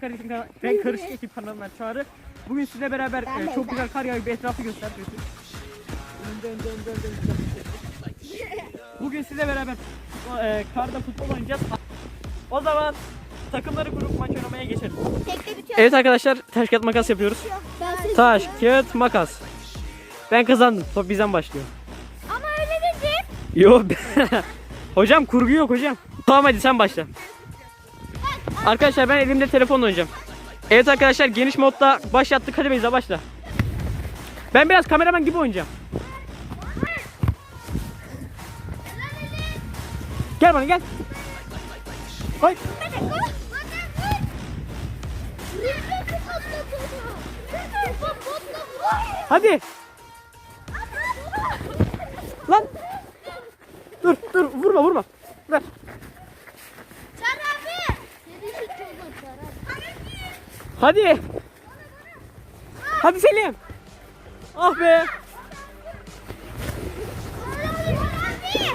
Karışık Ben Karışık Ekip kanalından Çağrı. Bugün sizle beraber Ben e, çok ben. güzel kar yağıyor bir etrafı dön. Bugün sizle beraber e, karda futbol oynayacağız. O zaman takımları kurup maç oynamaya geçelim. Evet arkadaşlar taş kağıt makas yapıyoruz. Taş kağıt makas. Ben kazandım. Top bizden başlıyor. Ama öyle dedim. Yo. hocam kurgu yok hocam. Tamam hadi sen başla. Arkadaşlar ben elimde telefonla oynayacağım. Evet arkadaşlar geniş modda başlattık. Hadi Beyza başla. Ben biraz kameraman gibi oynayacağım. Gel bana gel. Hay. Hadi. Hadi. Hadi Selim. Ah be.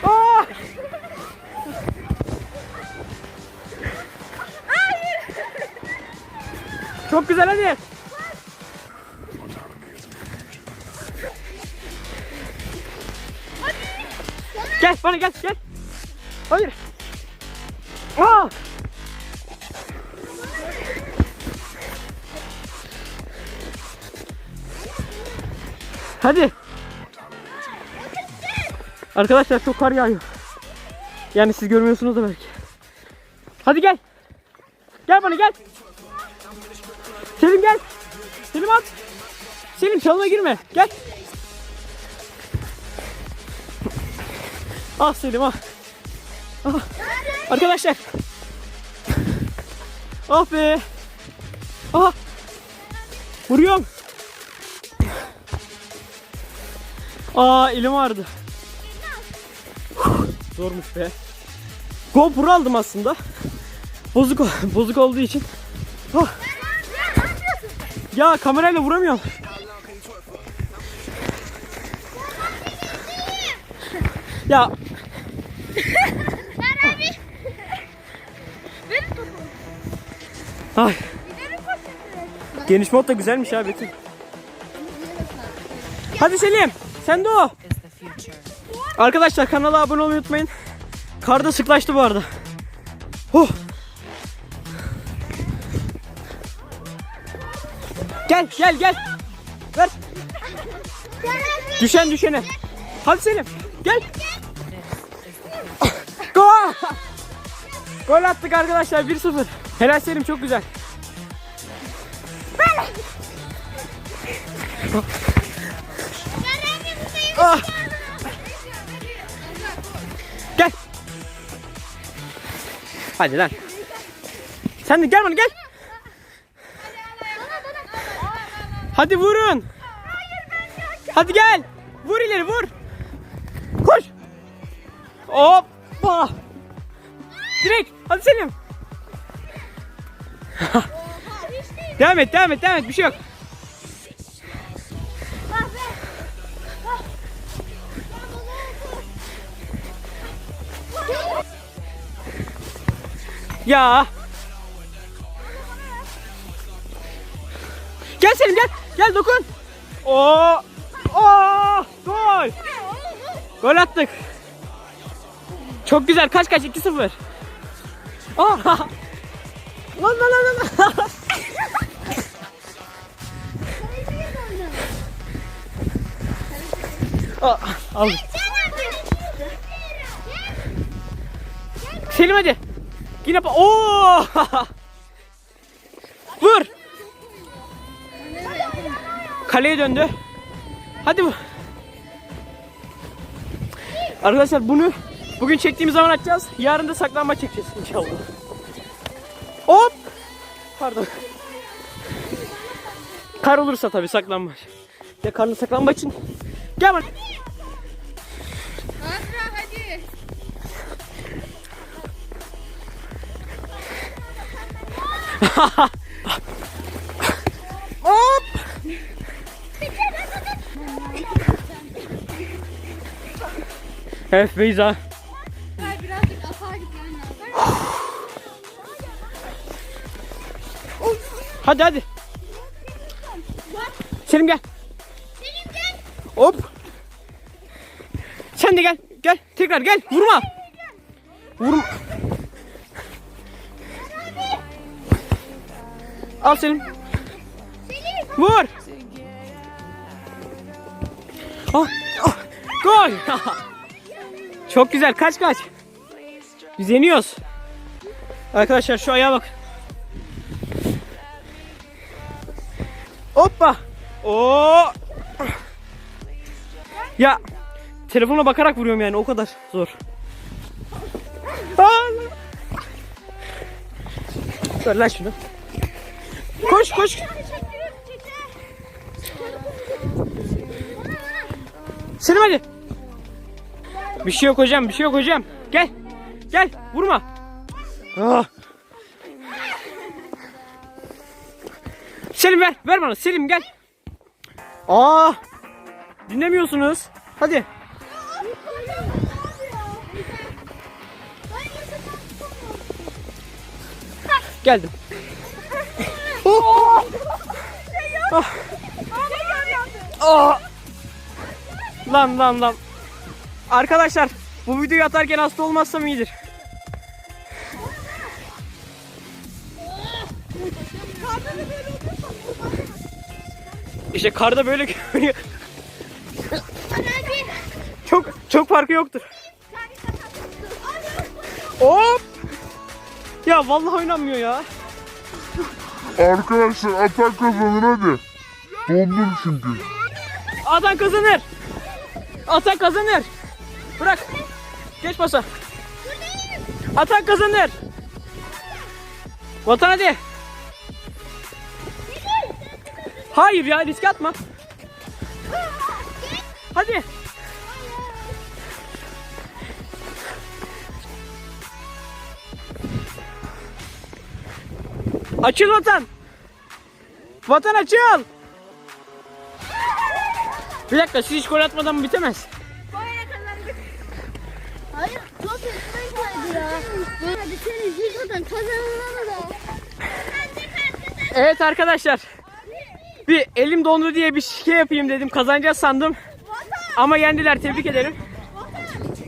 Ah. Çok güzel hadi. Gel bana gel gel. Hayır. Aa. Hadi. Arkadaşlar çok kar yağıyor. Yani siz görmüyorsunuz da belki. Hadi gel. Gel bana gel. Selim gel. Selim at. Selim çalına girme. Gel. Ah Selim ah. ah. Arkadaşlar. Ah be. Ah. Vuruyorum. Aa elim ağrıdı. Zormuş be. GoPro aldım aslında. Bozuk bozuk olduğu için. Ah. Ya kamerayla vuramıyorum. Ya Ay. Geniş mod da güzelmiş abi. Hadi Selim. Sen de o. Arkadaşlar kanala abone olmayı unutmayın. Karda sıklaştı bu arada. Huh. Gel gel gel. Ver. Düşen düşene. Hadi Selim. Gel. Gol. Gol attık arkadaşlar 1-0. Helal Selim çok güzel. Gel. Hadi lan. Sen de gel bana gel. Hadi vurun. Hadi gel. Vur ileri vur. Koş. Hoppa. Direkt. Hadi Selim. devam et, devam et, devam et. Bir şey yok. Ya. Gel Selim gel. Gel dokun. Oo. Oo! Gol. Gol attık. Çok güzel. Kaç kaç? 2-0. Aa! Lan lan lan lan. Aa, al. Selim hadi. Yine Oo! Vur. Kaleye döndü. Hadi bu. Arkadaşlar bunu bugün çektiğimiz zaman açacağız. Yarın da saklanma çekeceğiz inşallah. Hop. Pardon. Kar olursa tabii saklanmaç. Ya karnı saklanma için. Gel bana. Hop. Evet Beyza. Birazcık atağa gitmen lazım. Hadi hadi. Selim gel. Selim gel. Hop. Sen de gel. Gel. Tekrar gel. Vurma. Vurma. Al Selim. Vur. Ah, ah, gol. Çok güzel. Kaç kaç. Biz yeniyoruz. Arkadaşlar şu ayağa bak. Hoppa. Oo. Ya telefona bakarak vuruyorum yani o kadar zor. Aa! Ver lan şunu. Koş koş. Selim hadi. Bir şey yok hocam, bir şey yok hocam. Gel. Gel, vurma. Ah. Selim ver, ver bana. Selim gel. Aa! Dinlemiyorsunuz. Hadi. Geldim. Ah. Ah. Lan lan lan. Arkadaşlar bu videoyu atarken hasta olmazsam iyidir. İşte karda böyle. Çok çok farkı yoktur. Hop! Ya vallahi oynanmıyor ya. Arkadaşlar atak kazanır hadi. Dondum çünkü. Atan kazanır. Atan kazanır. Bırak. Geç pasa. Atan kazanır. Vatan hadi. Hayır ya risk atma. Hadi. Açıl vatan. Vatan açıl. Bir dakika siz hiç gol atmadan bitemez. Hayır, çok hızlıydı ya. Evet arkadaşlar. Bir elim dondu diye bir şey yapayım dedim. Kazanacağız sandım. Ama yendiler. Tebrik ederim.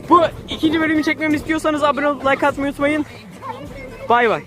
Bu ikinci bölümü çekmemi istiyorsanız abone olup like atmayı unutmayın. Bay bay.